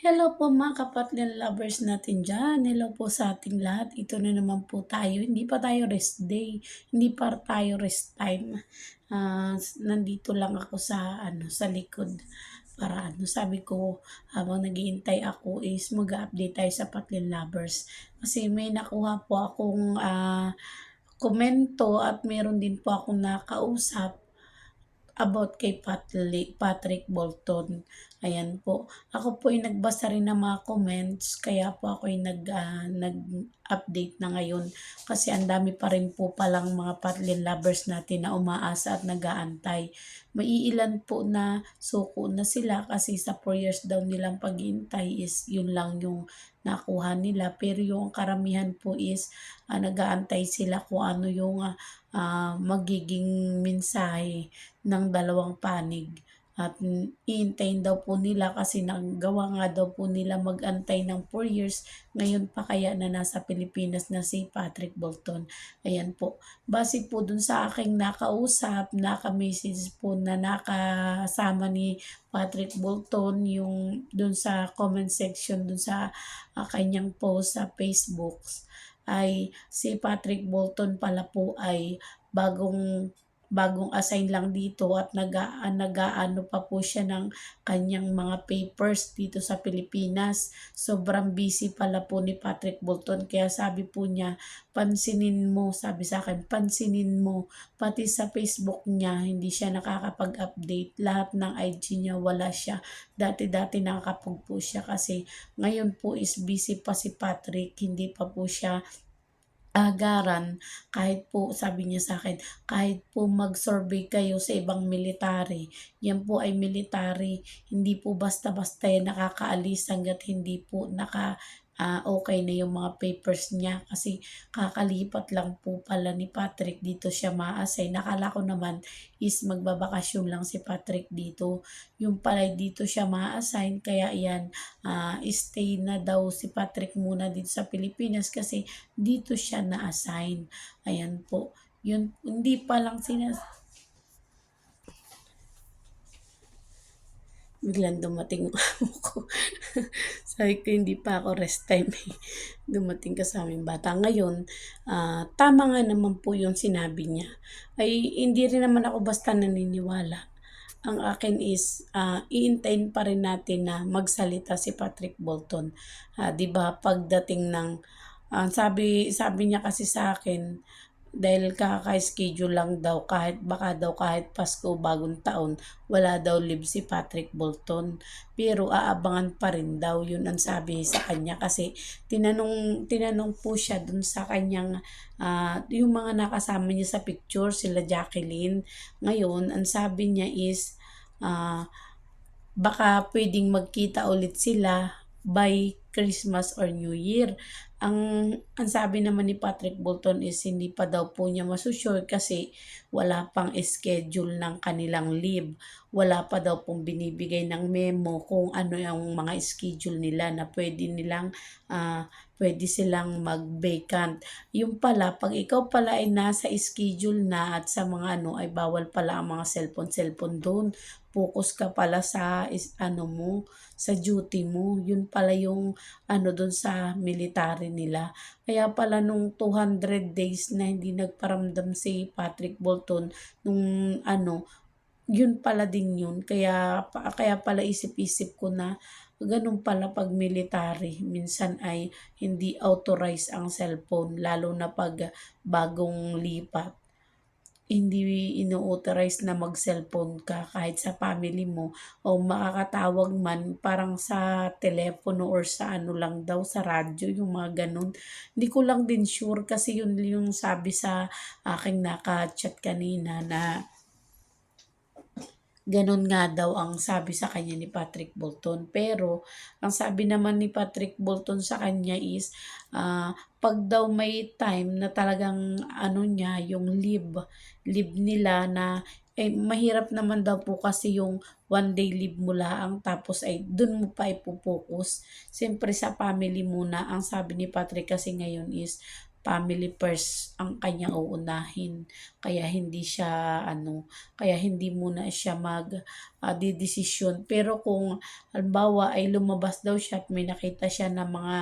Hello po mga kapatid lovers natin dyan. Hello po sa ating lahat. Ito na naman po tayo. Hindi pa tayo rest day. Hindi pa tayo rest time. Ah, nandito lang ako sa ano sa likod para ano sabi ko habang naghihintay ako is mag-update tayo sa Patlin Lovers kasi may nakuha po akong ah, komento at meron din po akong nakausap about kay Patrick Bolton. Ayan po. Ako po ay nagbasa rin ng mga comments kaya po ako ay nag, ah, nag-update na ngayon kasi ang dami pa rin po palang mga Patlin lovers natin na umaasa at nag-aantay. Maiilan po na suko na sila kasi sa 4 years daw nilang paghihintay is yun lang yung nakuha nila pero yung karamihan po is ah, nag-aantay sila kung ano yung ah, magiging mensahe ng dalawang panig. At iintayin daw po nila kasi nagawa nga daw po nila mag-antay ng 4 years. Ngayon pa kaya na nasa Pilipinas na si Patrick Bolton. Ayan po. Base po dun sa aking nakausap, naka-message po na nakasama ni Patrick Bolton yung dun sa comment section dun sa uh, kanyang post sa Facebook ay si Patrick Bolton pala po ay bagong bagong assign lang dito at naga, nagaano pa po siya ng kanyang mga papers dito sa Pilipinas. Sobrang busy pala po ni Patrick Bolton kaya sabi po niya, pansinin mo, sabi sa akin, pansinin mo, pati sa Facebook niya, hindi siya nakakapag-update. Lahat ng IG niya, wala siya. Dati-dati nakakapag po siya kasi ngayon po is busy pa si Patrick, hindi pa po siya agaran kahit po sabi niya sa akin kahit po mag-survey kayo sa ibang military yan po ay military. Hindi po basta-basta yan nakakaalis hanggat hindi po naka uh, okay na yung mga papers niya kasi kakalipat lang po pala ni Patrick dito siya ma-assign. Nakala ko naman is magbabakasyon lang si Patrick dito. Yung pala dito siya ma-assign kaya yan uh, stay na daw si Patrick muna dito sa Pilipinas kasi dito siya na-assign. Ayan po. Yun, hindi pa lang sinas biglang dumating yung amo ko. Sabi ko, hindi pa ako rest time. Dumating ka sa aming bata. Ngayon, uh, tama nga naman po yung sinabi niya. Ay, hindi rin naman ako basta naniniwala. Ang akin is, uh, iintayin pa rin natin na magsalita si Patrick Bolton. Uh, ba pagdating ng, uh, sabi, sabi niya kasi sa akin, dahil kaka-schedule lang daw kahit baka daw kahit Pasko bagong taon wala daw live si Patrick Bolton. Pero aabangan pa rin daw yun ang sabi sa kanya. Kasi tinanong tinanong po siya dun sa kanyang uh, yung mga nakasama niya sa picture sila Jacqueline. Ngayon ang sabi niya is uh, baka pwedeng magkita ulit sila by Christmas or New Year. Ang, ang sabi naman ni Patrick Bolton is hindi pa daw po niya masusure kasi wala pang schedule ng kanilang leave. Wala pa daw pong binibigay ng memo kung ano yung mga schedule nila na pwede nilang uh, pwede silang mag-vacant. Yung pala, pag ikaw pala ay nasa schedule na at sa mga ano ay bawal pala ang mga cellphone-cellphone doon. Focus ka pala sa is, ano mo, sa duty mo. Yun pala yung ano doon sa military nila. Kaya pala nung 200 days na hindi nagparamdam si Patrick Bolton nung ano, yun pala din yun. Kaya, kaya pala isip-isip ko na ganun pala pag military. Minsan ay hindi authorized ang cellphone, lalo na pag bagong lipat hindi ino-authorize na mag-cellphone ka kahit sa family mo o makakatawag man parang sa telepono or sa ano lang daw sa radyo yung mga ganun. Hindi ko lang din sure kasi yun yung sabi sa aking naka-chat kanina na Ganon nga daw ang sabi sa kanya ni Patrick Bolton. Pero, ang sabi naman ni Patrick Bolton sa kanya is, uh, pag daw may time na talagang ano niya, yung leave, leave nila na eh, mahirap naman daw po kasi yung one day leave mo lang tapos ay dun mo pa ipopokus. Siyempre sa family muna, ang sabi ni Patrick kasi ngayon is family first ang kanyang uunahin. Kaya hindi siya ano, kaya hindi muna siya mag uh, didesisyon. Pero kung halimbawa ay lumabas daw siya at may nakita siya ng mga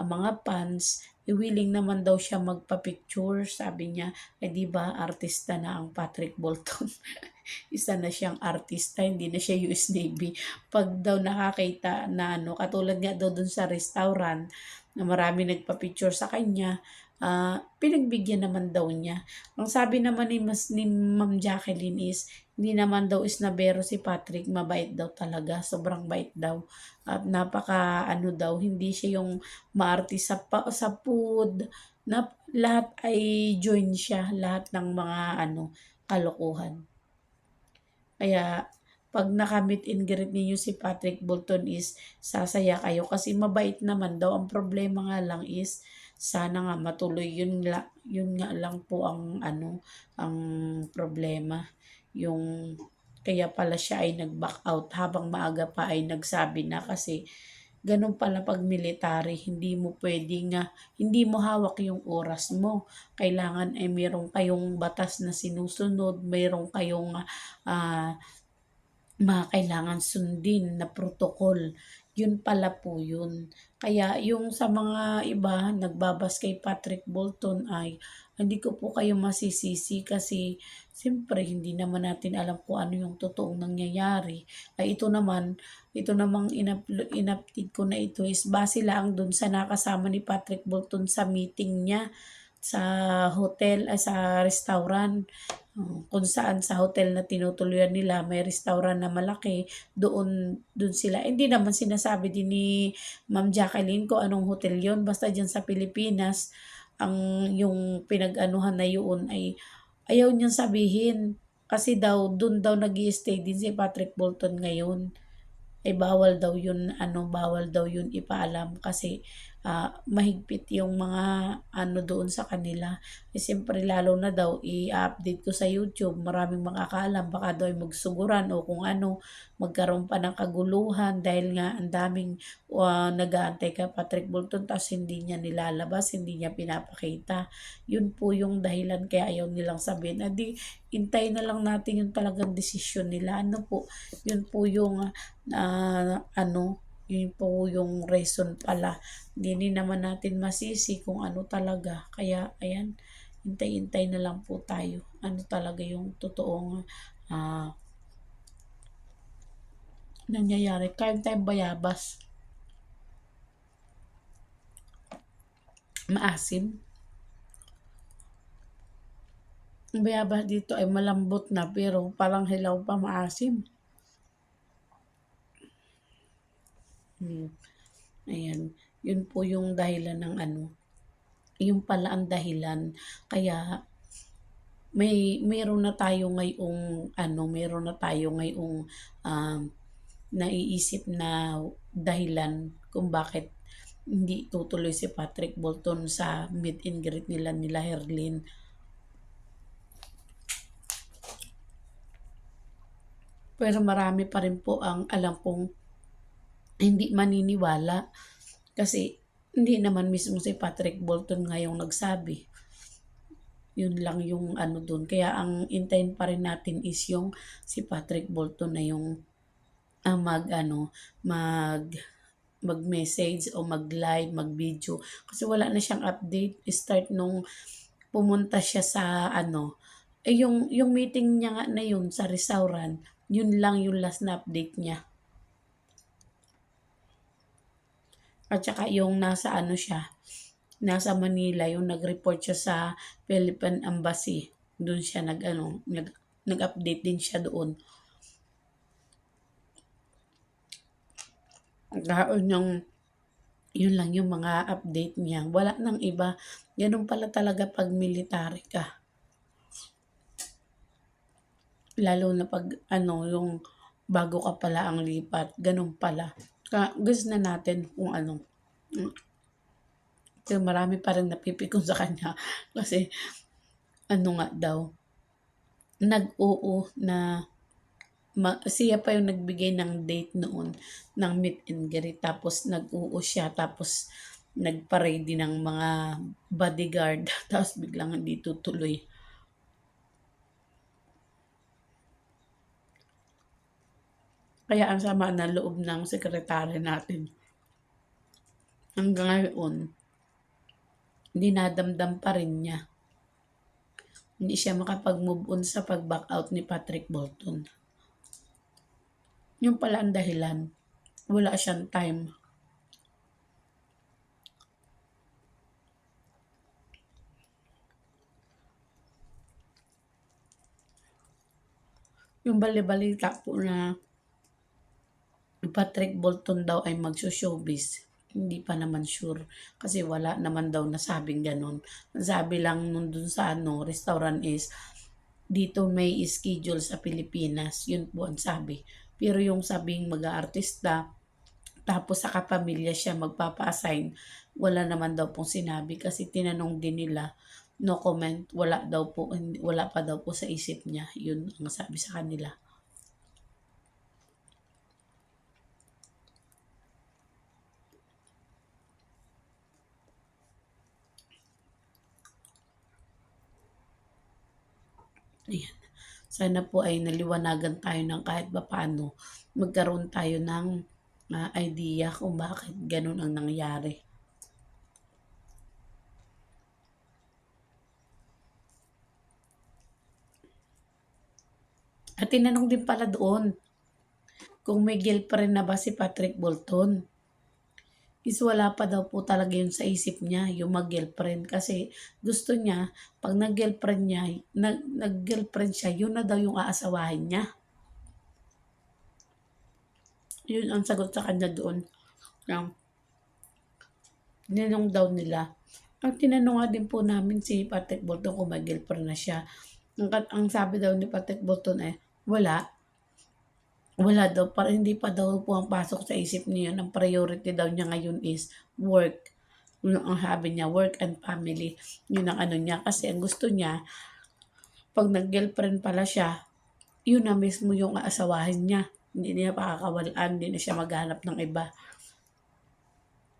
uh, mga fans, eh, willing naman daw siya magpa-picture. Sabi niya, eh di ba artista na ang Patrick Bolton. Isa na siyang artista, hindi na siya US Navy. Pag daw nakakita na ano, katulad nga daw dun sa restaurant, na marami nagpa-picture sa kanya, uh, pinagbigyan naman daw niya. Ang sabi naman ni, Mas, ni Ma'am Jacqueline is, hindi naman daw is nabero si Patrick, mabait daw talaga, sobrang bait daw. At napaka ano daw, hindi siya yung maarte sa, sa food, na lahat ay join siya, lahat ng mga ano, kalokohan. Kaya pag nakamit in greet ninyo si Patrick Bolton is sasaya kayo kasi mabait naman daw. Ang problema nga lang is sana nga matuloy yun, la, yun nga lang po ang ano ang problema yung kaya pala siya ay nag-back out habang maaga pa ay nagsabi na kasi ganun pala pag military, hindi mo pwedeng, uh, hindi mo hawak yung oras mo. Kailangan ay meron kayong batas na sinusunod, meron kayong uh, mga kailangan sundin na protocol. Yun pala po yun. Kaya yung sa mga iba, nagbabas kay Patrick Bolton ay hindi ko po kayo masisisi kasi siyempre hindi naman natin alam kung ano yung totoong nangyayari. Ay ito naman, ito namang inupdate ko na ito is base lang dun sa nakasama ni Patrick Bolton sa meeting niya sa hotel, ay sa restaurant. Hmm, kung saan sa hotel na tinutuluyan nila may restaurant na malaki doon doon sila. Hindi naman sinasabi din ni Ma'am Jacqueline ko anong hotel yon basta diyan sa Pilipinas ang yung pinag-anuhan na yun ay ayaw niyang sabihin. Kasi daw doon daw nag stay din si Patrick Bolton ngayon. Ay bawal daw yun ano bawal daw yun ipaalam. Kasi uh, mahigpit yung mga ano doon sa kanila. Eh, siyempre lalo na daw i-update ko sa YouTube, maraming makakaalam, baka daw ay magsuguran o kung ano, magkaroon pa ng kaguluhan dahil nga ang daming uh, nag-aantay ka Patrick Bolton tapos hindi niya nilalabas, hindi niya pinapakita. Yun po yung dahilan kaya ayaw nilang sabihin. Adi, intay na lang natin yung talagang desisyon nila. Ano po, yun po yung uh, ano, yun po yung reason pala. Hindi naman natin masisi kung ano talaga. Kaya, ayan, hintay-hintay na lang po tayo. Ano talaga yung totoong uh, nangyayari. Kain tayong bayabas. Maasim. Ang bayabas dito ay malambot na pero parang hilaw pa maasim. Ayan, yun po yung dahilan ng ano, yun pala ang dahilan. Kaya may meron na tayo ngayong ano, meron na tayo ngayong um, naiisip na dahilan kung bakit hindi tutuloy si Patrick Bolton sa meet and greet nila nila Herlin. Pero marami pa rin po ang alam kong hindi maniniwala kasi hindi naman mismo si Patrick Bolton ngayong nagsabi. Yun lang yung ano dun. Kaya ang intayin pa rin natin is yung si Patrick Bolton na yung uh, mag ano, mag mag-message o mag-live, mag-video. Kasi wala na siyang update. Start nung pumunta siya sa ano, eh yung, yung meeting niya nga na yun sa restaurant, yun lang yung last na update niya. At saka yung nasa ano siya, nasa Manila, yung nag-report siya sa Philippine Embassy. Doon siya nag, ano, nag, nag-update din siya doon. Gaon yung yun lang yung mga update niya. Wala nang iba. Ganun pala talaga pag military ka. Lalo na pag ano, yung bago ka pala ang lipat. Ganun pala. Ka, gusto na natin kung ano. Pero marami pa rin napipikon sa kanya. Kasi, ano nga daw, nag-oo na ma, siya pa yung nagbigay ng date noon ng meet and greet tapos nag-oo siya tapos nagpa-ready ng mga bodyguard tapos biglang hindi tutuloy. Kaya ang sama ng loob ng sekretary natin. Hanggang ngayon, dinadamdam pa rin niya. Hindi siya makapag-move on sa pag-back out ni Patrick Bolton. Yung pala ang dahilan, wala siyang time. Yung bali-balita po na Patrick Bolton daw ay magso-showbiz. Hindi pa naman sure. Kasi wala naman daw nasabing ganun. Sabi lang nun dun sa ano, restaurant is, dito may schedule sa Pilipinas. Yun po ang sabi. Pero yung sabing mag-aartista, tapos sa kapamilya siya magpapa-assign, wala naman daw pong sinabi kasi tinanong din nila, no comment, wala daw po, wala pa daw po sa isip niya. Yun ang sabi sa kanila. Ayan. Sana po ay naliwanagan tayo ng kahit paano magkaroon tayo ng uh, idea kung bakit ganun ang nangyari. At tinanong din pala doon kung may girlfriend na ba si Patrick Bolton is wala pa daw po talaga yun sa isip niya, yung mag-girlfriend. Kasi gusto niya, pag nag-girlfriend niya, nag- nag-girlfriend siya, yun na daw yung aasawahin niya. Yun ang sagot sa kanya doon. Yung, ninong daw nila. Ang tinanong nga din po namin si Patrick Bolton kung may girlfriend na siya. Ang, ang sabi daw ni Patrick Bolton eh, wala wala daw, para hindi pa daw po ang pasok sa isip niya. Ang priority daw niya ngayon is work. Yun ang sabi niya, work and family. Yun ang ano niya. Kasi ang gusto niya, pag nag-girlfriend pala siya, yun na mismo yung aasawahin niya. Hindi niya pakakawalaan, hindi na siya maghanap ng iba.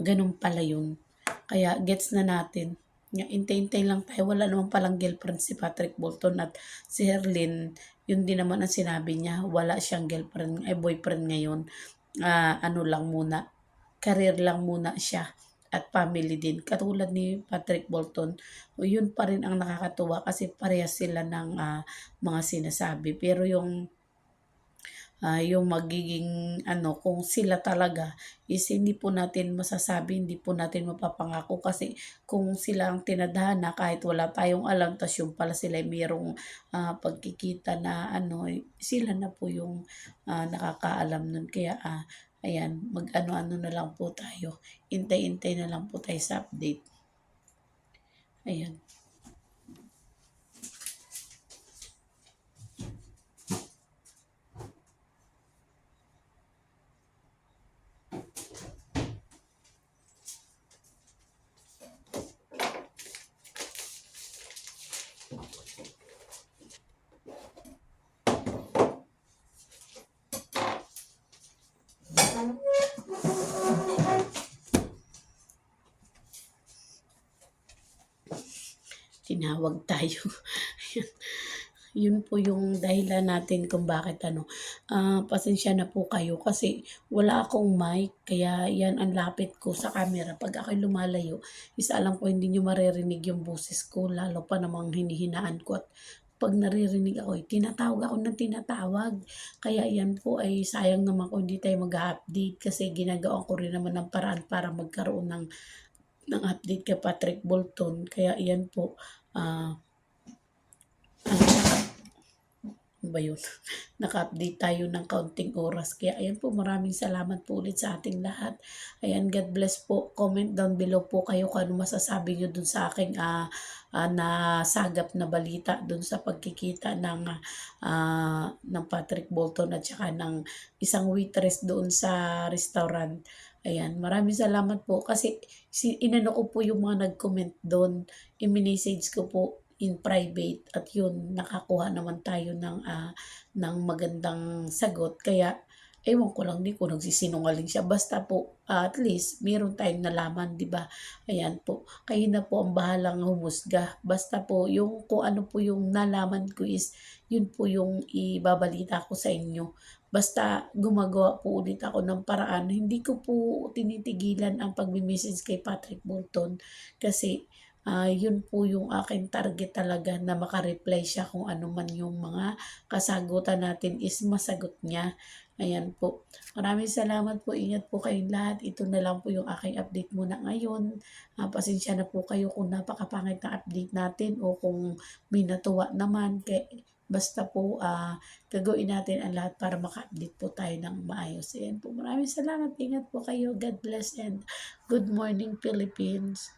Ganun pala yun. Kaya gets na natin. Intay-intay lang tayo. Wala naman palang girlfriend si Patrick Bolton at si Herlin yun din naman ang sinabi niya, wala siyang girlfriend, ay boyfriend ngayon. Uh, ano lang muna, career lang muna siya at family din. Katulad ni Patrick Bolton, yun pa rin ang nakakatuwa kasi parehas sila ng uh, mga sinasabi. Pero yung uh, yung magiging ano kung sila talaga is hindi po natin masasabi, hindi po natin mapapangako kasi kung sila ang tinadhana kahit wala tayong alam tas yung pala sila mayroong uh, pagkikita na ano sila na po yung uh, nakakaalam nun. Kaya uh, ayan mag ano-ano na lang po tayo. Intay-intay na lang po tayo sa update. Ayan tinawag tayo. Yun po yung dahilan natin kung bakit ano. Uh, pasensya na po kayo kasi wala akong mic. Kaya yan ang lapit ko sa camera. Pag ako lumalayo, isa alam ko hindi nyo maririnig yung boses ko. Lalo pa namang hinihinaan ko at pag naririnig ako, eh, tinatawag ako ng tinatawag. Kaya yan po ay sayang naman kung hindi tayo mag-update kasi ginagawa ko rin naman ng paraan para magkaroon ng ng update kay Patrick Bolton. Kaya yan po, ah, uh, ba yun? Naka-update tayo ng kaunting oras. Kaya ayan po, maraming salamat po ulit sa ating lahat. Ayan, God bless po. Comment down below po kayo kung ano masasabi nyo dun sa aking uh, uh, na sagap na balita dun sa pagkikita ng uh, ng Patrick Bolton at saka ng isang waitress doon sa restaurant. Ayan, maraming salamat po kasi si, inano ko po yung mga nag-comment doon. I-message ko po in private at yun nakakuha naman tayo ng uh, ng magandang sagot kaya ewan ko lang din kung nagsisinungaling siya. Basta po, ah, at least, meron tayong nalaman, di ba? Ayan po. Kayo na po ang bahalang humusga. Basta po, yung kung ano po yung nalaman ko is, yun po yung ibabalita ko sa inyo. Basta gumagawa po ulit ako ng paraan. Hindi ko po tinitigilan ang pagme-message kay Patrick Bolton kasi ah, yun po yung aking target talaga na makareply siya kung ano man yung mga kasagutan natin is masagot niya. Ayan po. Maraming salamat po. Ingat po kayong lahat. Ito na lang po yung aking update muna ngayon. Ah, pasensya na po kayo kung napakapangit na update natin o kung may natuwa naman. Kaya, basta po ah, gagawin natin ang lahat para maka-update po tayo ng maayos. Ayan po. Maraming salamat. Ingat po kayo. God bless and good morning Philippines.